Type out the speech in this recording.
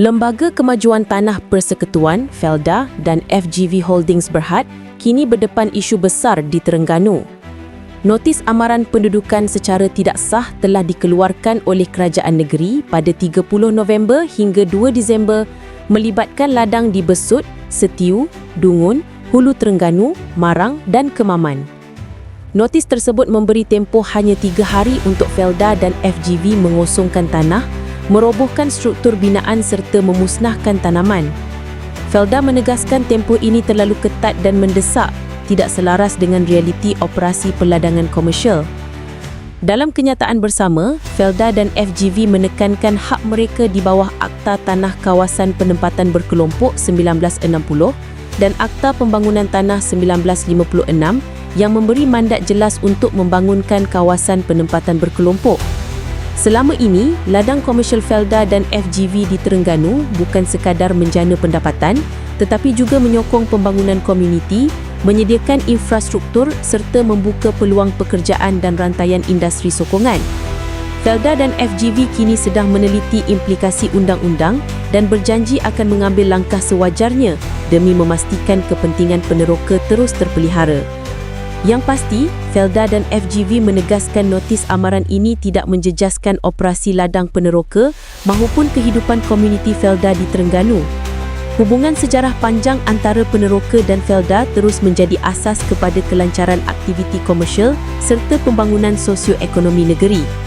Lembaga Kemajuan Tanah Persekutuan, Felda dan FGV Holdings Berhad kini berdepan isu besar di Terengganu. Notis amaran pendudukan secara tidak sah telah dikeluarkan oleh kerajaan negeri pada 30 November hingga 2 Disember melibatkan ladang di Besut, Setiu, Dungun, Hulu Terengganu, Marang dan Kemaman. Notis tersebut memberi tempoh hanya tiga hari untuk Felda dan FGV mengosongkan tanah, merobohkan struktur binaan serta memusnahkan tanaman. Felda menegaskan tempoh ini terlalu ketat dan mendesak, tidak selaras dengan realiti operasi peladangan komersial. Dalam kenyataan bersama, Felda dan FGV menekankan hak mereka di bawah Akta Tanah Kawasan Penempatan Berkelompok 1960 dan Akta Pembangunan Tanah 1956 yang memberi mandat jelas untuk membangunkan kawasan penempatan berkelompok. Selama ini, ladang komersial Felda dan FGV di Terengganu bukan sekadar menjana pendapatan tetapi juga menyokong pembangunan komuniti, menyediakan infrastruktur serta membuka peluang pekerjaan dan rantaian industri sokongan. Felda dan FGV kini sedang meneliti implikasi undang-undang dan berjanji akan mengambil langkah sewajarnya demi memastikan kepentingan peneroka terus terpelihara. Yang pasti, Felda dan FGV menegaskan notis amaran ini tidak menjejaskan operasi ladang peneroka mahupun kehidupan komuniti Felda di Terengganu. Hubungan sejarah panjang antara peneroka dan Felda terus menjadi asas kepada kelancaran aktiviti komersial serta pembangunan sosioekonomi negeri.